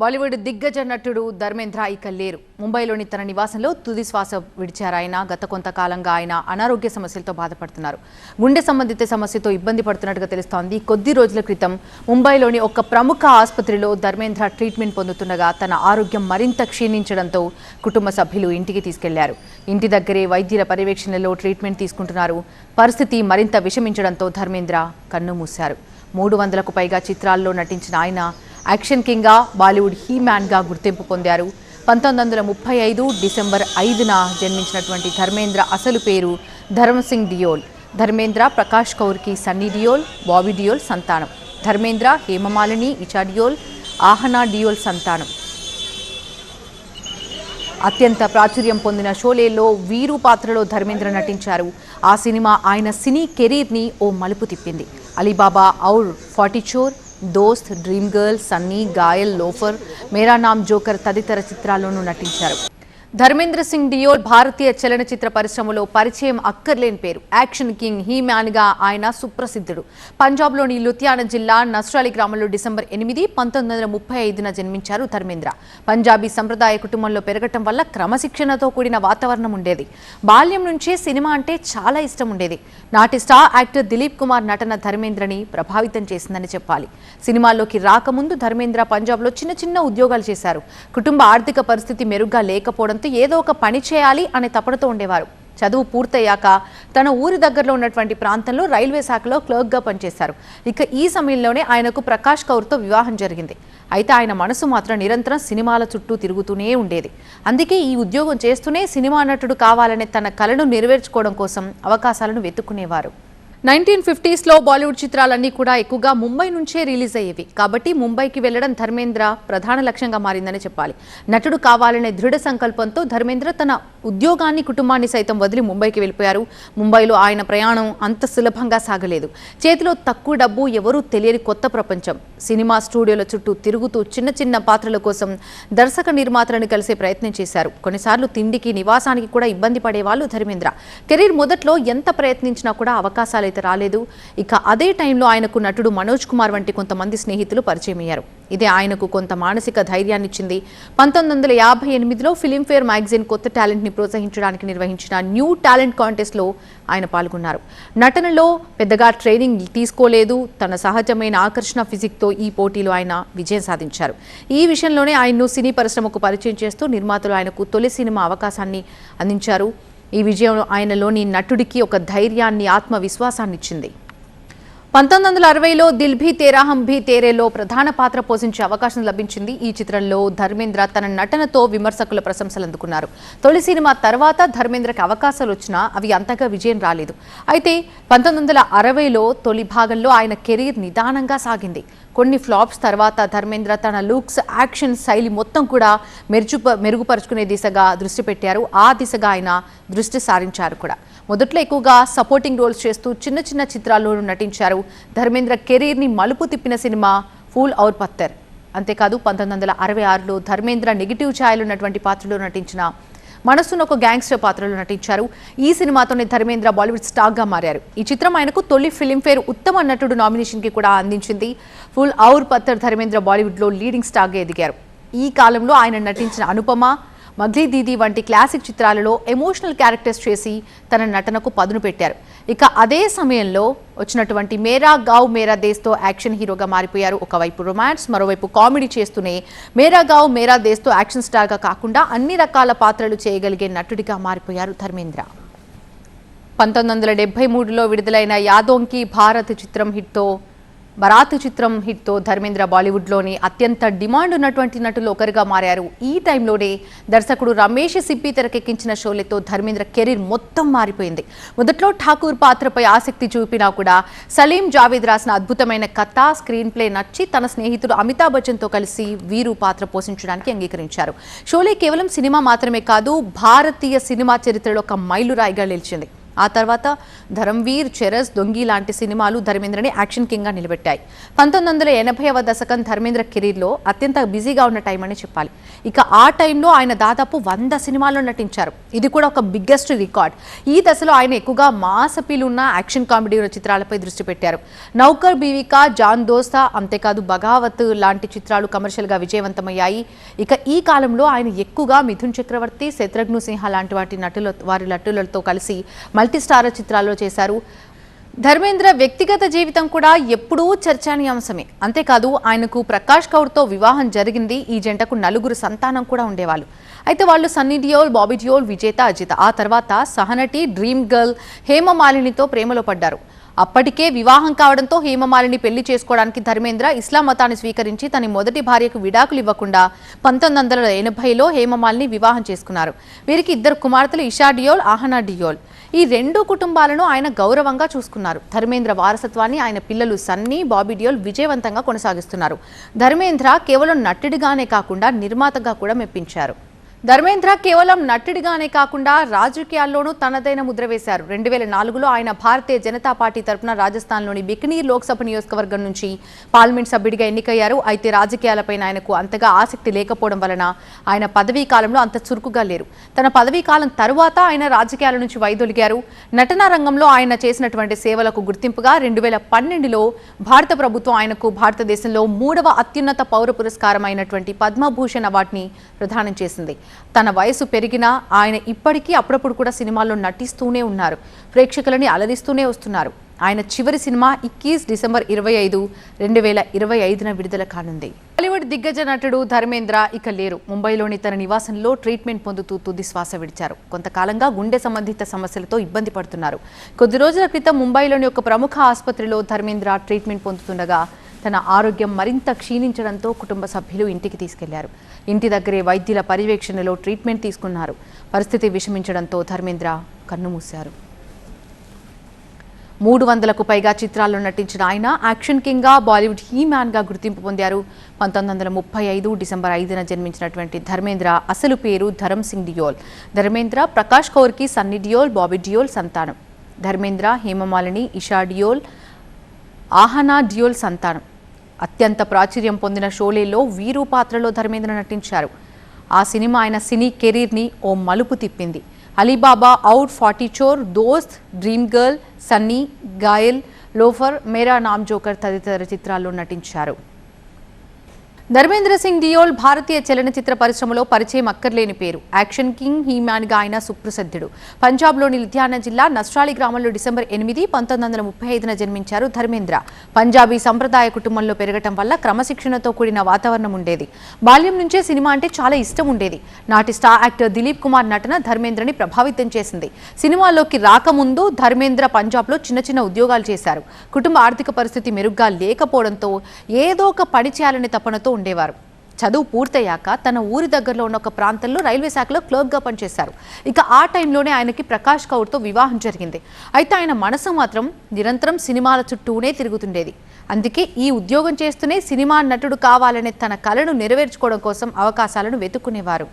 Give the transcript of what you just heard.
బాలీవుడ్ దిగ్గజ నటుడు ధర్మేంద్ర ఇక లేరు. ముంబైలోని తన నివాసంలో తుది శ్వాస విడిచారు ఆయన. గత కొంతకాలంగా ఆయన అనారోగ్య సమస్యలతో బాధపడుతున్నారు. గుండె సంబంధిత సమస్యతో ఇబ్బంది పడుతున్నట్టుగా తెలుస్తోంది. కొద్ది రోజుల క్రితం ముంబైలోని ఒక ప్రముఖ ఆసుపత్రిలో ధర్మేంద్ర ట్రీట్మెంట్ పొందుతుండగా తన ఆరోగ్యం మరింత క్షీణించడంతో కుటుంబ సభ్యులు ఇంటికి తీసుకెళ్ళారు. ఇంటి దగ్గరే వైద్యుల పర్యవేక్షణలో ట్రీట్మెంట్ తీసుకుంటున్నారు. పరిస్థితి మరింత విషమించడంతో ధర్మేంద్ర కన్ను మూశారు. మూడు వందలకు పైగా చిత్రాల్లో నటించిన ఆయన యాక్షన్ కింగ్గా బాలీవుడ్ హీ మ్యాన్గా గుర్తింపు పొందారు. పంతొమ్మిది వందల ముప్పై ఐదు డిసెంబర్ ఐదున జన్మించినటువంటి ధర్మేంద్ర అసలు పేరు ధర్మసింగ్ డియోల్. ధర్మేంద్ర ప్రకాష్ కౌర్కి సన్నీ డియోల్ బాబీ డియోల్ సంతానం. ధర్మేంద్ర హేమమాలిని ఇచా డియోల్ ఆహనా డియోల్ సంతానం. అత్యంత ప్రాచుర్యం పొందిన షోలేలో వీరు పాత్రలో ధర్మేంద్ర నటించారు. ఆ సినిమా ఆయన సినీ కెరీర్ని ఓ మలుపు తిప్పింది. Alibaba Aur Forty Chor Dost dream girl Sunny Ghayal loafer. Mera Naam joker తదితర చిత్రాల్లోనూ నటించారు. ధర్మేంద్ర సింగ్ డియోల్ భారతీయ చలనచిత్ర పరిశ్రమలో పరిచయం అక్కర్లేని పేరు. యాక్షన్ కింగ్ హీ మ్యాన్గా ఆయన సుప్రసిద్ధుడు. పంజాబ్లోని లుధియానా జిల్లా నస్రాలి గ్రామంలో డిసెంబర్ ఎనిమిది పంతొమ్మిది వందల ముప్పై ఐదున జన్మించారు ధర్మేంద్ర. పంజాబీ సంప్రదాయ కుటుంబంలో పెరగటం వల్ల క్రమశిక్షణతో కూడిన వాతావరణం ఉండేది. బాల్యం నుంచే సినిమా అంటే చాలా ఇష్టం ఉండేది. నాటి స్టార్ యాక్టర్ దిలీప్ కుమార్ నటన ధర్మేంద్రని ప్రభావితం చేసిందని చెప్పాలి. సినిమాల్లోకి రాకముందు ధర్మేంద్ర పంజాబ్లో చిన్న చిన్న ఉద్యోగాలు చేశారు. కుటుంబ ఆర్థిక పరిస్థితి మెరుగ్గా లేకపోవడం లేకపోవడంతో ఏదో ఒక పని చేయాలి అనే తపనతో ఉండేవారు. చదువు పూర్తయ్యాక తన ఊరి దగ్గరలో ఉన్నటువంటి ప్రాంతంలో రైల్వే శాఖలో క్లర్క్గా పనిచేశారు. ఇక ఈ సమయంలోనే ఆయనకు ప్రకాష్ కౌర్తో వివాహం జరిగింది. అయితే ఆయన మనసు మాత్రం నిరంతరం సినిమాల చుట్టూ తిరుగుతూనే ఉండేది. అందుకే ఈ ఉద్యోగం చేస్తూనే సినిమా నటుడు కావాలనే తన కలను నెరవేర్చుకోవడం కోసం అవకాశాలను వెతుక్కునేవారు. నైన్టీన్ ఫిఫ్టీస్లో బాలీవుడ్ చిత్రాలన్నీ కూడా ఎక్కువగా ముంబై నుంచే రిలీజ్ అయ్యేవి. కాబట్టి ముంబైకి వెళ్ళడం ధర్మేంద్ర ప్రధాన లక్ష్యంగా మారిందని చెప్పాలి. నటుడు కావాలనే దృఢ సంకల్పంతో ధర్మేంద్ర తన ఉద్యోగాన్ని కుటుంబాన్ని సైతం వదిలి ముంబైకి వెళ్ళిపోయారు. ముంబైలో ఆయన ప్రయాణం అంత సులభంగా సాగలేదు. చేతిలో తక్కువ డబ్బు ఎవరూ తెలియని కొత్త ప్రపంచం. సినిమా స్టూడియోల చుట్టూ తిరుగుతూ చిన్న చిన్న పాత్రల కోసం దర్శక నిర్మాతలను కలిసే ప్రయత్నం చేశారు. కొన్నిసార్లు తిండికి నివాసానికి కూడా ఇబ్బంది పడేవాళ్ళు ధర్మేంద్ర. కెరీర్ మొదట్లో ఎంత ప్రయత్నించినా కూడా అవకాశాలు అయితే రాలేదు. ఇక అదే టైంలో ఆయనకు నటుడు మనోజ్ కుమార్ వంటి కొంతమంది స్నేహితులు పరిచయం అయ్యారు. ఇదే ఆయనకు కొంత మానసిక ధైర్యాన్ని ఇచ్చింది. పంతొమ్మిది వందల యాభై ఎనిమిదిలో ఫిలింఫేర్ మ్యాగజైన్ కొత్త టాలెంట్ని ప్రోత్సహించడానికి నిర్వహించిన న్యూ టాలెంట్ కాంటెస్ట్లో ఆయన పాల్గొన్నారు. నటనలో పెద్దగా ట్రైనింగ్ తీసుకోలేదు. తన సహజమైన ఆకర్షణ ఫిజిక్తో ఈ పోటీలో ఆయన విజయం సాధించారు. ఈ విషయంలోనే ఆయన్ను సినీ పరిశ్రమకు పరిచయం చేస్తూ నిర్మాతలు ఆయనకు తొలి సినిమా అవకాశాన్ని అందించారు. ఈ విజయం ఆయనలోని నటుడికి ఒక ధైర్యాన్ని ఆత్మవిశ్వాసాన్ని ఇచ్చింది పంతొమ్మిది వందల అరవైలో దిల్ భీ తేరా హం భీ తేరేలో ప్రధాన పాత్ర పోషించే అవకాశం లభించింది. ఈ చిత్రంలో ధర్మేంద్ర తన నటనతో విమర్శకుల ప్రశంసలు అందుకున్నారు. తొలి సినిమా తర్వాత ధర్మేంద్రకి అవకాశాలు వచ్చినా అవి అంతగా విజయం రాలేదు. అయితే పంతొమ్మిది వందల అరవైలో తొలి భాగంలో ఆయన కెరీర్ నిదానంగా సాగింది. కొన్ని ఫ్లాప్స్ తర్వాత ధర్మేంద్ర తన లుక్స్ యాక్షన్ శైలి మొత్తం కూడా మెరుచు మెరుగుపరుచుకునే దిశగా దృష్టి పెట్టారు. ఆ దిశగా ఆయన దృష్టి సారించారు కూడా. మొదట్లో ఎక్కువగా సపోర్టింగ్ రోల్స్ చేస్తూ చిన్న చిన్న చిత్రాల్లోనూ నటించారు. ధర్మేంద్ర కెరీర్ని మలుపు తిప్పిన సినిమా ఫూల్ ఔర్ పత్తర్ అంతేకాదు పంతొమ్మిది వందల అరవై ఆరులో ధర్మేంద్ర నెగిటివ్ ఛాయలు ఉన్నటువంటి పాత్రలో నటించిన మనస్సును ఒక గ్యాంగ్స్టర్ పాత్రలో నటించారు. ఈ సినిమాతోనే ధర్మేంద్ర బాలీవుడ్ స్టార్గా మారారు. ఈ చిత్రం ఆయనకు తొలి ఫిలింఫేర్ ఉత్తమ నటుడు నామినేషన్కి కూడా అందించింది. ఫుల్ ఔర్ పత్తర్ ధర్మేంద్ర బాలీవుడ్లో లీడింగ్ స్టార్గా ఎదిగారు. ఈ కాలంలో ఆయన నటించిన అనుపమ మగ్లీ దీదీ వంటి క్లాసిక్ చిత్రాలలో ఎమోషనల్ క్యారెక్టర్స్ చేసి తన నటనకు పదును పెట్టారు. ఇక అదే సమయంలో వచ్చినటువంటి మేరా గావ్ మేరా దేశ్తో యాక్షన్ హీరోగా మారిపోయారు. ఒకవైపు రొమాన్స్ మరోవైపు కామెడీ చేస్తూనే మేరా గావ్ మేరా దేశ్తో యాక్షన్ స్టార్గా కాకుండా అన్ని రకాల పాత్రలు చేయగలిగే నటుడిగా మారిపోయారు ధర్మేంద్ర. పంతొమ్మిది వందల డెబ్బై మూడులో విడుదలైన యాదోంకి భారత్ చిత్రం హిట్తో బరాత్ చిత్రం హిట్తో ధర్మేంద్ర బాలీవుడ్లోని అత్యంత డిమాండ్ ఉన్నటువంటి నటులు ఒకరిగా మారారు. ఈ టైంలోనే దర్శకుడు రమేష్ సిప్పి తెరకెక్కించిన షోలతో ధర్మేంద్ర కెరీర్ మొత్తం మారిపోయింది. మొదట్లో ఠాకూర్ పాత్రపై ఆసక్తి చూపినా కూడా సలీం జావేద్ రాసిన అద్భుతమైన కథ స్క్రీన్ ప్లే నచ్చి తన స్నేహితుడు అమితాబ్ బచ్చన్తో కలిసి వీరు పాత్ర పోషించడానికి అంగీకరించారు. షోలే కేవలం సినిమా మాత్రమే కాదు భారతీయ సినిమా చరిత్రలో ఒక మైలురాయిగా నిలిచింది. ఆ తర్వాత ధరంవీర్ చెరస్ దొంగి లాంటి సినిమాలు ధర్మేంద్రని యాక్షన్ కింగ్గా నిలబెట్టాయి. పంతొమ్మిది వందల ఎనభైవ దశకం ధర్మేంద్ర కెరీర్లో అత్యంత బిజీగా ఉన్న టైం అని చెప్పాలి. ఇక ఆ టైంలో ఆయన దాదాపు వంద సినిమాల్లో నటించారు. ఇది కూడా ఒక బిగ్గెస్ట్ రికార్డ్. ఈ దశలో ఆయన ఎక్కువగా మాసపీలున్న ఉన్న యాక్షన్ కామెడీ చిత్రాలపై దృష్టి పెట్టారు. నౌకర్ బీవిక జాన్ దోస్తా అంతేకాదు బగావత్ లాంటి చిత్రాలు కమర్షియల్గా విజయవంతమయ్యాయి. ఇక ఈ కాలంలో ఆయన ఎక్కువగా మిథున్ చక్రవర్తి శత్రుఘ్న సిన్హా లాంటి వాటి నటుల వారి నటులతో కలిసి మల్టీస్టార్ చిత్రాల్లో చేశారు. ధర్మేంద్ర వ్యక్తిగత జీవితం కూడా ఎప్పుడూ చర్చనీయాంశమే. అంతేకాదు ఆయనకు ప్రకాష్ కౌర్తో వివాహం జరిగింది. ఈ జంటకు నలుగురు సంతానం కూడా ఉండేవాళ్ళు. అయితే వాళ్ళు సన్నీ డియోల్ బాబీ డియోల్ విజేత అజిత. ఆ తర్వాత సహనటి డ్రీమ్ గర్ల్ హేమమాలినితో ప్రేమలో పడ్డారు. అప్పటికే వివాహం కావడంతో హేమమాలిని పెళ్ళి చేసుకోవడానికి ధర్మేంద్ర ఇస్లాం మతాన్ని స్వీకరించి తన మొదటి భార్యకు విడాకులు ఇవ్వకుండా పంతొమ్మిది వందల ఎనభైలో హేమమాలిని వివాహం చేసుకున్నారు. వీరికి ఇద్దరు కుమార్తెలు ఇషా డియోల్ ఆహనా డియోల్. ఈ రెండు కుటుంబాలను ఆయన గౌరవంగా చూసుకున్నారు. ధర్మేంద్ర వారసత్వాన్ని ఆయన పిల్లలు సన్నీ బాబీ డియోల్ విజయవంతంగా కొనసాగిస్తున్నారు. ధర్మేంద్ర కేవలం నటుడిగానే కాకుండా నిర్మాతగా కూడా మెప్పించారు. ధర్మేంద్ర కేవలం నటుడిగానే కాకుండా రాజకీయాల్లోనూ తనదైన ముద్ర వేశారు. రెండు వేల నాలుగులో ఆయన భారతీయ జనతా పార్టీ తరపున రాజస్థాన్లోని బికనీర్ లోక్సభ నియోజకవర్గం నుంచి పార్లమెంట్ సభ్యుడిగా ఎన్నికయ్యారు. అయితే రాజకీయాలపైన ఆయనకు అంతగా ఆసక్తి లేకపోవడం వలన ఆయన పదవీ కాలంలో అంత చురుకుగా లేరు. తన పదవీ కాలం తరువాత ఆయన రాజకీయాల నుంచి వైదొలిగారు. నటనా రంగంలో ఆయన చేసినటువంటి సేవలకు గుర్తింపుగా రెండు వేల పన్నెండులో భారత ప్రభుత్వం ఆయనకు భారతదేశంలో మూడవ అత్యున్నత పౌర పురస్కారం అయినటువంటి పద్మభూషణ్ అవార్డుని ప్రదానం చేసింది. తన వయసు పెరిగినా ఆయన ఇప్పటికీ అప్పుడప్పుడు కూడా సినిమాల్లో నటిస్తూనే ఉన్నారు. ప్రేక్షకులని అలరిస్తూనే వస్తున్నారు. ఆయన చివరి సినిమా ఇక్కీస్ డిసెంబర్ ఇరవై ఐదు రెండు వేల ఇరవై ఐదున విడుదల కానుంది. బాలీవుడ్ దిగ్గజ నటుడు ధర్మేంద్ర ఇక లేరు. ముంబైలోని తన నివాసంలో ట్రీట్మెంట్ పొందుతూ తుది శ్వాస విడిచారు. కొంతకాలంగా గుండె సంబంధిత సమస్యలతో ఇబ్బంది పడుతున్నారు. కొద్ది రోజుల క్రితం ముంబైలోని ఒక ప్రముఖ ఆసుపత్రిలో ధర్మేంద్ర ట్రీట్మెంట్ పొందుతుండగా తన ఆరోగ్యం మరింత క్షీణించడంతో కుటుంబ సభ్యులు ఇంటికి తీసుకెళ్ళారు. ఇంటి దగ్గరే వైద్యుల పర్యవేక్షణలో ట్రీట్మెంట్ తీసుకున్నారు. పరిస్థితి విషమించడంతో ధర్మేంద్ర కన్నుమూశారు. మూడు వందలకు పైగా చిత్రాల్లో నటించిన ఆయన యాక్షన్ కింగ్గా బాలీవుడ్ హీ మ్యాన్గా గుర్తింపు పొందారు. పంతొమ్మిది వందల ముప్పై ఐదు డిసెంబర్ ఐదున జన్మించినటువంటి ధర్మేంద్ర అసలు పేరు ధరమ్ సింగ్ డియోల్. ధర్మేంద్ర ప్రకాష్ కౌర్కి సన్నీ డియోల్ బాబీ డియోల్ సంతానం. ధర్మేంద్ర హేమమాలిని ఇషా డియోల్ ఆహనా డియోల్ సంతానం. అత్యంత ప్రాచుర్యం పొందిన షోలేలో వీరు పాత్రలో ధర్మేంద్ర నటించారు. ఆ సినిమా ఆయన సినీ కెరీర్ని ఓ మలుపు తిప్పింది. Alibaba out forty Chor Dost dream girl Sunny Ghayal loafer Mera Naam joker తదితర చిత్రాల్లో నటించారు. ధర్మేంద్ర సింగ్ డియోల్ భారతీయ చలనచిత్ర పరిశ్రమలో పరిచయం అక్కర్లేని పేరు. యాక్షన్ కింగ్ హీమాన్గా ఆయన సుప్రసిద్ధుడు. పంజాబ్లోని లుధియానా జిల్లా నస్ట్రాలి గ్రామంలో డిసెంబర్ ఎనిమిది పంతొమ్మిది వందల ముప్పై ఐదున జన్మించారు ధర్మేంద్ర. పంజాబీ సంప్రదాయ కుటుంబంలో పెరగటం వల్ల క్రమశిక్షణతో కూడిన వాతావరణం ఉండేది. బాల్యం నుంచే సినిమా అంటే చాలా ఇష్టం ఉండేది. నాటి స్టార్ యాక్టర్ దిలీప్ కుమార్ నటన ధర్మేంద్రని ప్రభావితం చేసింది. సినిమాలోకి రాకముందు ధర్మేంద్ర పంజాబ్లో చిన్న చిన్న ఉద్యోగాలు చేశారు. కుటుంబ ఆర్థిక పరిస్థితి మెరుగ్గా లేకపోవడంతో ఏదో ఒక పని చేయాలనే తపనతో ఉండేవారు. చదువు పూర్తయ్యాక తన ఊరి దగ్గరలో ఉన్న ఒక ప్రాంతంలో రైల్వే శాఖలో క్లర్క్గా పనిచేశారు. ఇక ఆ టైంలోనే ఆయనకి ప్రకాష్ కౌర్తో వివాహం జరిగింది. అయితే ఆయన మనసు మాత్రం నిరంతరం సినిమాల చుట్టూనే తిరుగుతుండేది. అందుకే ఈ ఉద్యోగం చేస్తూనే సినిమా నటుడు కావాలనే తన కలను నెరవేర్చుకోవడం కోసం అవకాశాలను వెతుక్కునేవారు.